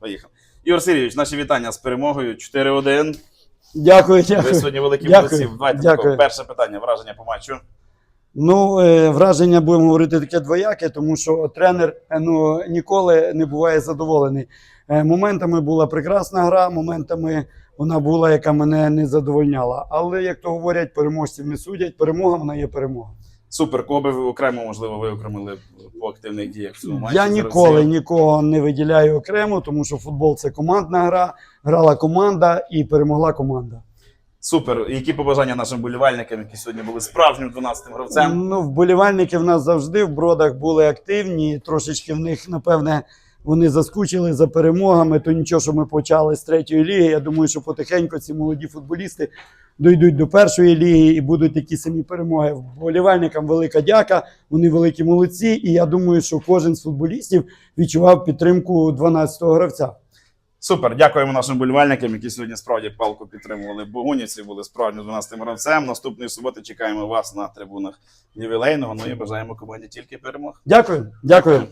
Поїхав. Ігор Сергійович, наші вітання з перемогою 4-1. Дякую, Ви сьогодні великі Дякую. молодці. Давайте Дякую. такого, перше питання, враження по матчу. Ну, е, враження будемо говорити таке двояке, тому що тренер е, ну, ніколи не буває задоволений. Е, Моментами була прекрасна гра, моментами вона була, яка мене не задовольняла. Але як то говорять, переможців не судять. Перемога вона є перемога. Супер, кого ви окремо, можливо, ви окремили по активних діях в цьому матчі? Я ніколи нікого не виділяю окремо, тому що футбол це командна гра. Грала команда і перемогла команда. Супер. Які побажання нашим болівальникам, які сьогодні були справжнім 12-м гравцем? Ну, вболівальники в нас завжди в бродах були активні. Трошечки в них, напевне, вони заскучили за перемогами. То нічого, що ми почали з третьої ліги. Я думаю, що потихеньку ці молоді футболісти дійдуть до першої ліги і будуть такі самі перемоги. Вболівальникам велика дяка. Вони великі молодці. І я думаю, що кожен з футболістів відчував підтримку 12-го гравця. Супер, дякуємо нашим болівальникам, які сьогодні справді палку підтримували Богунівці, були справжнім 12-м гравцем. Наступної суботи чекаємо вас на трибунах ювілейного. Ну і бажаємо команді тільки перемог. Дякую, дякую.